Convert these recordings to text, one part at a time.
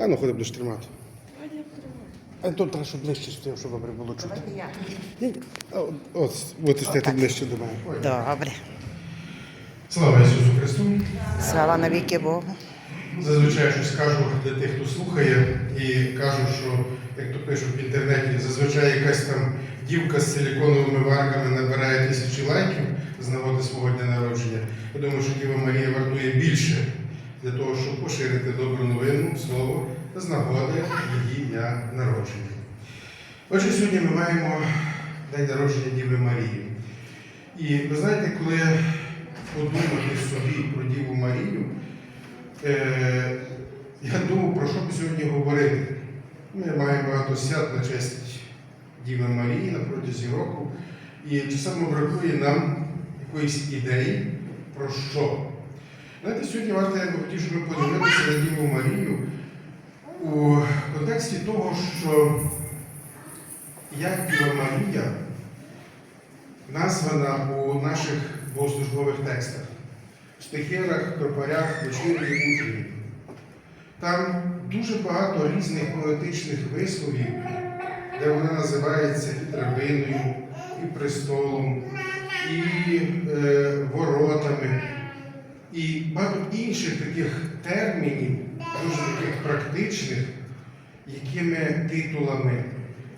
А ну ходи будеш тримати. А тут треба, щоб ближче стояв, щоб добре було чути. А, от- стати ближче до мене. Ой. Добре. Слава Ісусу Христу! Слава навіки Богу. Зазвичай щось кажу для тих, хто слухає, і кажу, що, як то пишуть в інтернеті, зазвичай якась там дівка з силіконовими варками набирає тисячі лайків з нагоди свого дня народження. Я думаю, що Діва Марія вартує більше для того, щоб поширити добру новину, слово з нагоди її дня народження. Отже, сьогодні ми маємо день народження Діви Марії. І ви знаєте, коли подумати собі про Діву Марію, Е, я думав, про що б сьогодні говорити. Ми маємо багато свят на честь Діви Марії на протязі року. І часами бракує нам якоїсь ідеї про що. Знаєте, сьогодні варто я би хотів, щоб ми подивилися на Діву Марію у контексті того, що як Діва Марія названа у наших богослужбових текстах в стихерах, тропарях, вечірні утрі. Там дуже багато різних поетичних висловів, де вона називається і драбиною, і престолом, і е, воротами, і багато інших таких термінів, дуже таких практичних, якими титулами,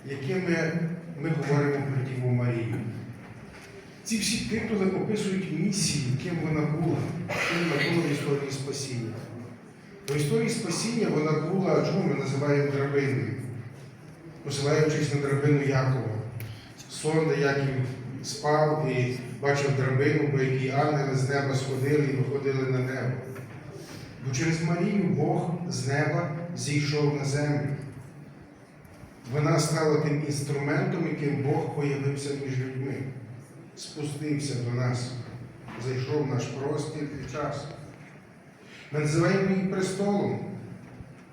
якими ми говоримо про Діву Марію. Ці всі титули описують місії, ким вона була, ким вона була в історії спасіння. В історії спасіння вона була, чому ми називаємо драбиною, посилаючись на драбину Якова. Сон, де Яків спав і бачив драбину, по якій ангели з неба сходили і виходили на небо. Бо через Марію Бог з неба зійшов на землю. Вона стала тим інструментом, яким Бог появився між людьми спустився до нас, зайшов в наш простір і час. Ми називаємо її престолом.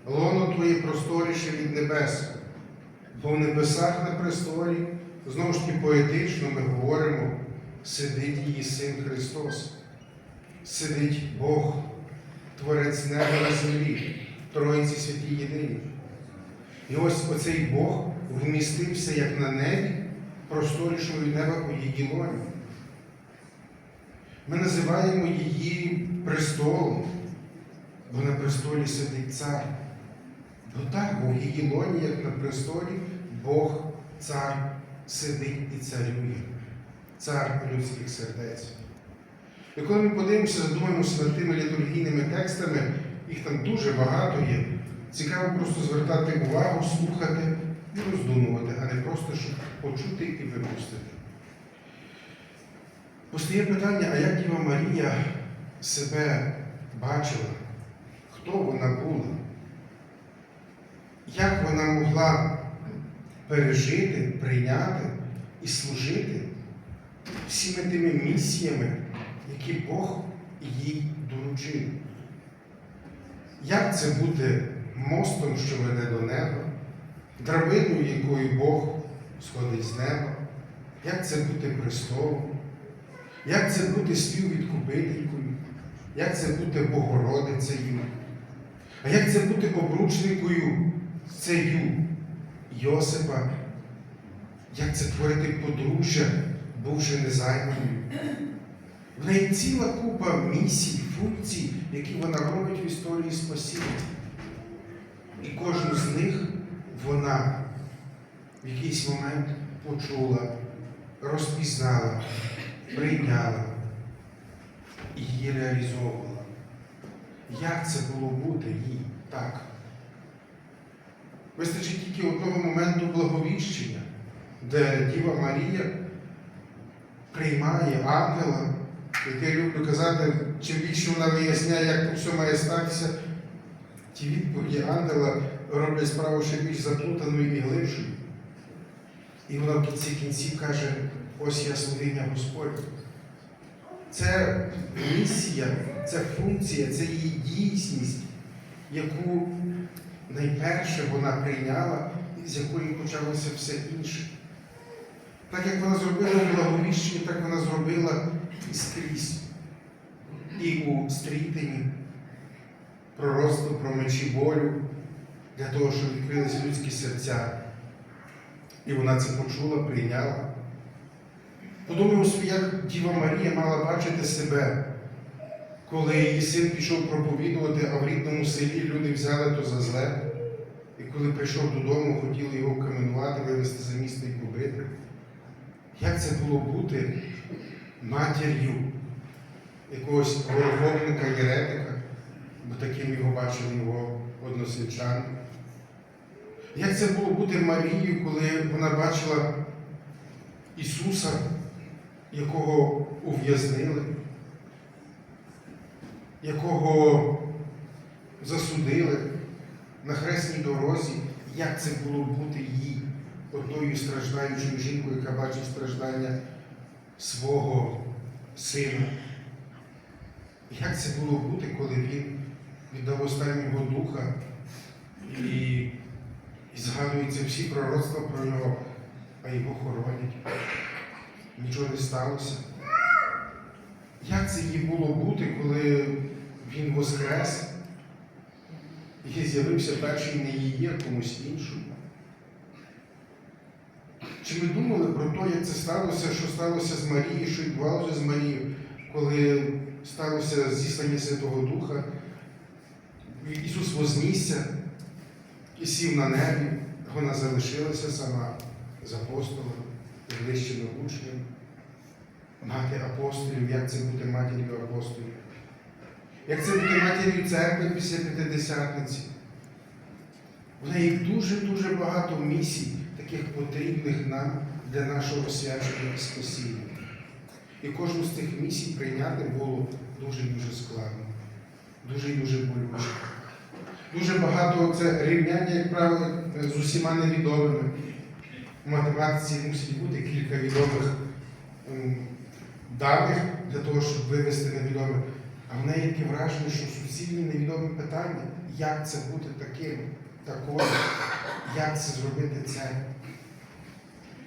Лоно твоє просторіше від небес. Бо в небесах на престолі, знову ж таки поетично ми говоримо, сидить її Син Христос. Сидить Бог, Творець неба на землі, Троїці святі єдині. І ось оцей Бог вмістився як на небі, просторішого від неба у її лоні. Ми називаємо її престолом, бо на престолі сидить цар. Бо так, бо в її лоні, як на престолі, Бог, цар сидить і царює, цар людських сердець. І коли ми подивимося, задумаємося над тими літургійними текстами, їх там дуже багато є. Цікаво просто звертати увагу, слухати і роздумувати, а не просто щоб почути і випустити. Постає питання, а як Діва Марія себе бачила? Хто вона була? Як вона могла пережити, прийняти і служити всіми тими місіями, які Бог їй доручив? Як це бути мостом, що веде до неба? драбиною, якою Бог сходить з неба, як це бути престолом, як це бути співвідкупителькою, як це бути Богородицею, а як це бути обручникою цею Йосипа, як це творити подружжя, бувши незайманою. В неї ціла купа місій, функцій, які вона робить в історії спасіння. І кожну з них вона в якийсь момент почула, розпізнала, прийняла і її реалізовувала. Як це було бути їй так? Вистачить тільки одного моменту благовіщення, де Діва Марія приймає ангела, як я люблю казати, чим більше вона виясняє, як все має статися, ті відповіді ангела роблять справу ще більш заплутаною і глибшою. І вона в кінці кінців каже, ось я слугиня Господь. Це місія, це функція, це її дійсність, яку найперше вона прийняла, і з якої почалося все інше. Так як вона зробила у благовіщенні, так вона зробила і скрізь. І у стрітині, пророцтво про мечі болю, для того, щоб відкрилися людські серця. І вона це почула, прийняла. Подумав собі, як Діва Марія мала бачити себе, коли її син пішов проповідувати, а в рідному селі люди взяли то за зле. І коли прийшов додому, хотіли його каменувати, вивезти за місто і побити. Як це було бути матір'ю якогось головника єретика, бо таким його бачили його односельчани? Як це було бути Марією, коли вона бачила Ісуса, якого ув'язнили, якого засудили на хресній дорозі, як це було бути їй, одною страждаючою жінкою, яка бачить страждання свого сина? Як це було бути, коли він віддав останнього духа і, і згадуються всі пророцтва про нього, а його хоронять? Нічого не сталося. Як це їй було бути, коли він воскрес і з'явився перший не її, а комусь іншому? Чи ми думали про те, як це сталося, що сталося з Марією, що відбувалося з Марією, коли сталося зіслання Святого Духа? Ісус вознісся і сів на небі, вона залишилася сама з апостолом, ближчими учнями, мати апостолів, як це бути матір'ю апостолів? Як це бути матір'ю церкви після П'ятидесятниці? В неї дуже-дуже багато місій, таких потрібних нам для нашого освячення спасіння. І кожну з цих місій прийняти було дуже-дуже складно, дуже-дуже болюче. Дуже багато це рівняння, як правило, з усіма невідомими. В математиці мусить бути кілька відомих даних для того, щоб вивести невідоме. А в неї таке враження, що суцільні невідомі питання, як це бути таким, такою, як це зробити це.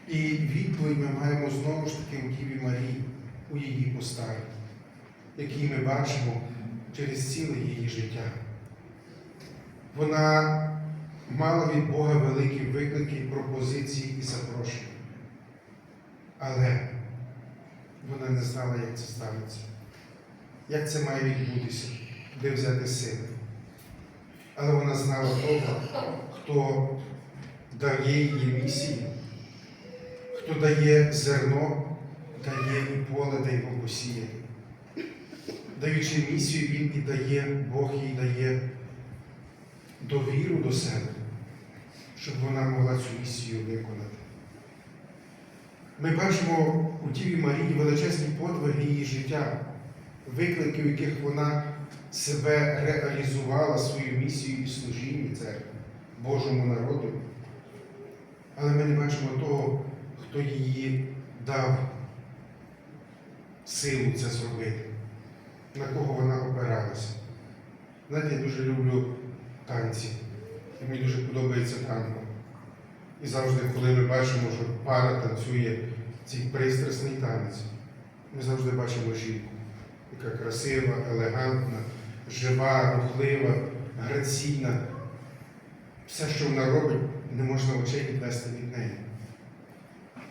І відповідь ми маємо знову ж таки у Діві Марії, у її поставі, який ми бачимо через ціле її життя. Вона мала від Бога великі виклики, пропозиції і запрошення. Але вона не знала, як це станеться, як це має відбутися, де взяти сили. Але вона знала того, хто дає їй місії, хто дає зерно, дає і поле, дай Бог посіє. Даючи місію, він і дає, Бог їй дає довіру до себе, щоб вона могла цю місію виконати. Ми бачимо у Діві Марії величезні подвиги її життя, виклики, в яких вона себе реалізувала свою місію і служіння церкви, Божому народу. Але ми не бачимо того, хто її дав силу це зробити, на кого вона опиралася. Знаєте, я дуже люблю танці. І мені дуже подобається танго. І завжди, коли ми бачимо, що пара танцює цей пристрасний танець, ми завжди бачимо жінку, яка красива, елегантна, жива, рухлива, граційна. Все, що вона робить, не можна очей відвести від неї.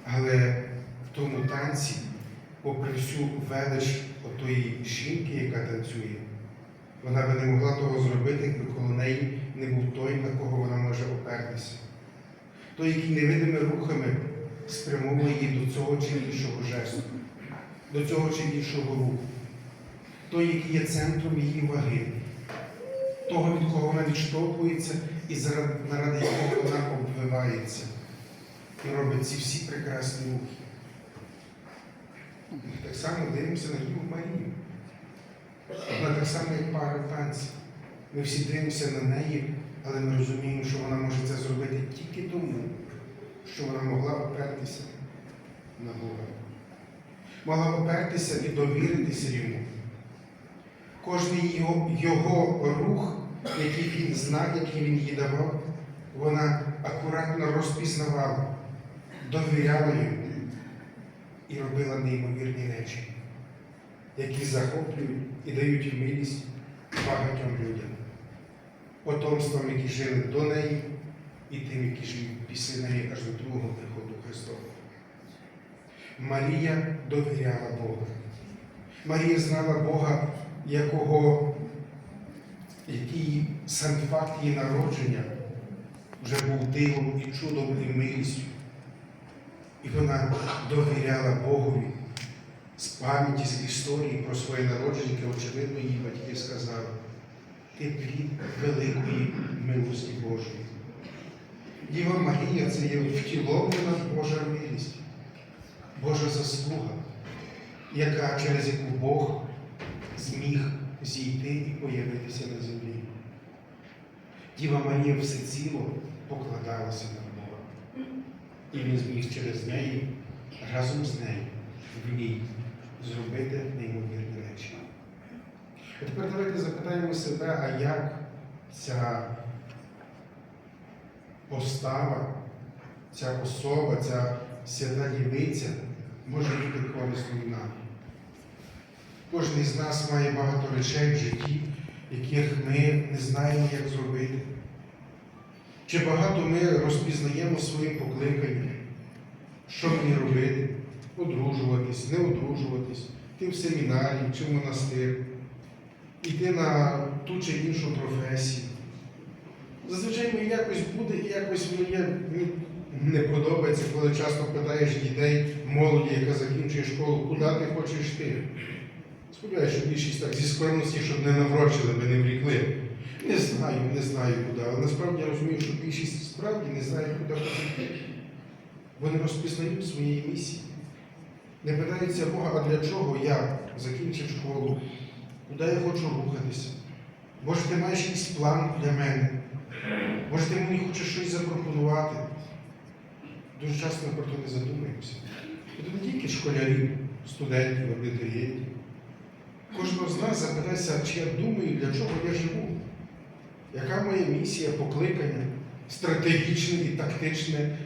Але в тому танці, попри всю велич отої жінки, яка танцює, вона би не могла того зробити, якби коло неї не був той, на кого вона може опертися. Той, який невидимими рухами спрямовує її до цього чи іншого жесту, до цього чи іншого руху. Той, який є центром її ваги, того, від кого вона відштовхується і заради, якого вона обвивається і робить ці всі прекрасні рухи. Так само дивимося на Діву Марію. Вона так само, як пара в танці. Ми всі дивимося на неї, але ми розуміємо, що вона може це зробити тільки тому, що вона могла опертися на Бога. Могла опертися і довіритися йому. Кожний його, його рух, який він знав, який він їй давав, вона акуратно розпізнавала, довіряла йому і робила неймовірні речі, які захоплюють і дають милість багатьом людям. потомствам, які жили до неї, і тим, які жили після неї аж до другого приходу Христового. Марія довіряла Богу. Марія знала Бога, якого, який сам факт її народження вже був дивом і чудом і милістю. І вона довіряла Богові з пам'яті, з історії про своє народження, яке, очевидно, її батьки сказали. Ти плід великої милості Божої. Діва Марія це є втіловлена Божа милість, Божа заслуга, яка через яку Бог зміг зійти і появитися на землі. Діва Марія всеціло покладалася на Бога. І він зміг через неї, разом з нею, в ній зробити неймовірні речі. А тепер давайте запитаємо себе, а як ця постава, ця особа, ця свята дівиця може бути корисною нам. Кожен із нас має багато речей в житті, яких ми не знаємо, як зробити. Чи багато ми розпізнаємо своїм покликанням, що мені робити, одружуватись, не одружуватись, йти в семінарій чи в монастир, йти на ту чи іншу професію. Зазвичай мені якось буде і якось мені не подобається, коли часто питаєш дітей, молоді, яка закінчує школу, куди ти хочеш йти. Сподіваюся, що більшість так зі скромності, щоб не наврочили, би не врікли. Не знаю, не знаю куди, але насправді я розумію, що більшість справді не знає, куди хочуть. Вони розпізнають своєї місії. Не питаються Бога, а для чого я закінчив школу, куди я хочу рухатися. Може, ти маєш якийсь план для мене. Може, ти мені хочеш щось запропонувати. Дуже часто ми про це не задумуємося. І це не тільки школярів, студентів, абітурієнтів. Кожного з нас запитайся, чи я думаю, для чого я живу. Яка моя місія, покликання, стратегічне і тактичне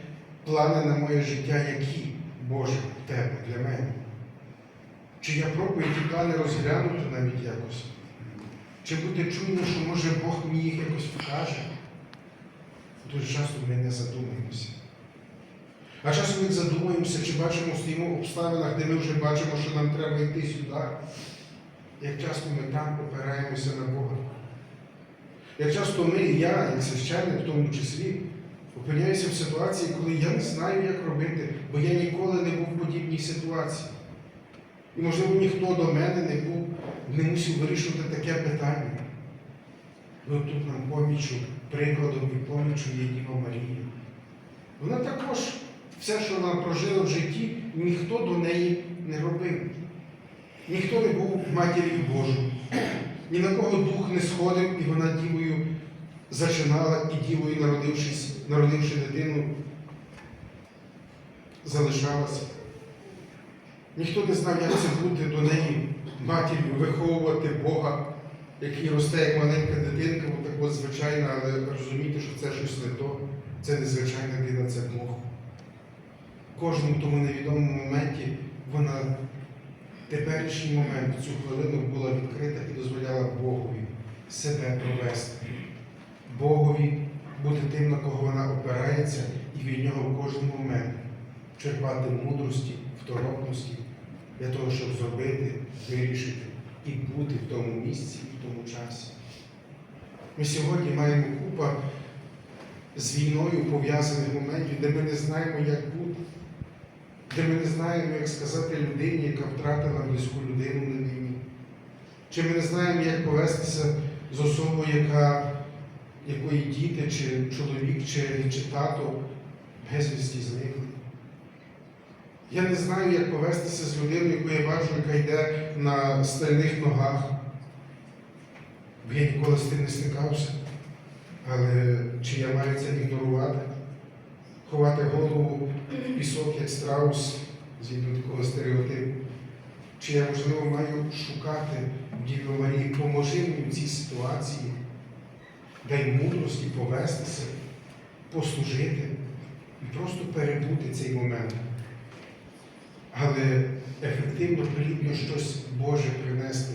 плани на моє життя, які, Боже, в тебе для мене? Чи я пробую ті плани розглянути навіть якось? Чи бути чуйним, що може Бог мені їх якось покаже? Дуже часто ми не задумуємося. А часом ми задумуємося, чи бачимо в обставинах, де ми вже бачимо, що нам треба йти сюди. Як часто ми там опираємося на Бога. Як часто ми, я, як священник в тому числі, опиняюся в ситуації, коли я не знаю, як робити, бо я ніколи не був в подібній ситуації. І, можливо, ніхто до мене не був, не мусив вирішувати таке питання. Ну тут нам помічу, прикладом і помічу є Діва Марія. Вона також все, що вона прожила в житті, ніхто до неї не робив. Ніхто не був матір'ю Божою. Ні на кого дух не сходив, і вона дівою зачинала, і дівою, народившись, народивши дитину, залишалася. Ніхто не знав, як це бути до неї матір'ю, виховувати Бога, який росте як маленька дитинка, от так от звичайна, але розуміти, що це щось не то, це не звичайна дитина, це Бог. В кожному тому невідомому моменті вона теперішній момент, цю хвилину була відкрита і дозволяла Богові себе провести. Богові бути тим, на кого вона опирається, і від нього в кожен момент черпати мудрості, второпності для того, щоб зробити, вирішити і бути в тому місці і в тому часі. Ми сьогодні маємо купа з війною пов'язаних моментів, де ми не знаємо, як бути, де ми не знаємо, як сказати людині, яка втратила близьку людину на війні. Чи ми не знаємо, як повестися з особою, яка, якої діти, чи чоловік, чи, чи тато безвісті зникли. Я не знаю, як повестися з людиною, яку я бачу, яка йде на стальних ногах. Бо я ніколи з тим не стикався. Але чи я маю це ігнорувати? Ховати голову в пісок, як страус, згідно такого стереотипу? Чи я, можливо, маю шукати в Діві Марії, поможи мені в цій ситуації, дай мудрості повестися, послужити і просто перебути цей момент. Але ефективно, плідно щось Боже принести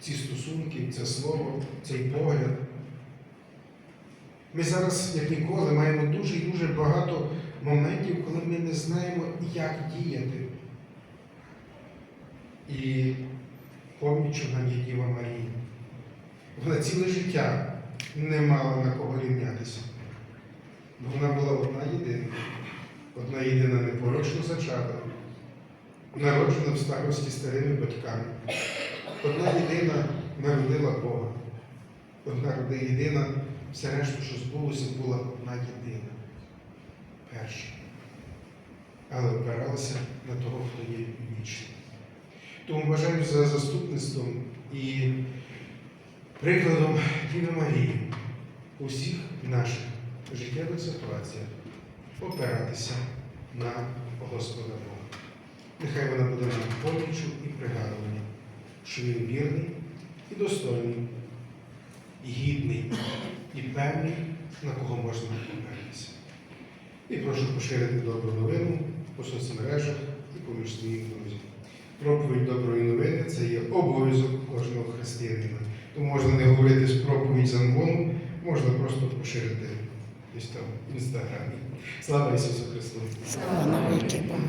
в ці стосунки, це слово, цей погляд. Ми зараз, як ніколи, маємо дуже і дуже багато моментів, коли ми не знаємо, як діяти. І помічу нам є Діва Марія. Вона ціле життя не мала на кого рівнятися. Вона була одна єдина, одна єдина непорочно зачата, народжена в старості старими батьками. Одна єдина народила Бога. Одна єдина, все решту, що збулося, була одна єдина. Перша. Але опиралася на того, хто є вічний. Тому бажаю за заступництвом і прикладом Діви Марії у всіх наших життєвих ситуаціях опиратися на Господа Бога. Нехай вона буде нам помічю і пригадування, що він вірний і достойний, гідний, і певний, на кого можна опиратися. І прошу поширити добру новину по соцмережах і поміж своїх друзів. Проповідь доброї новини це є обов'язок кожного християнина. Тому можна не говорити з проповідь з Ангону, можна просто поширити десь там в інстаграмі. Слава Ісусу Христу! Слава Богу.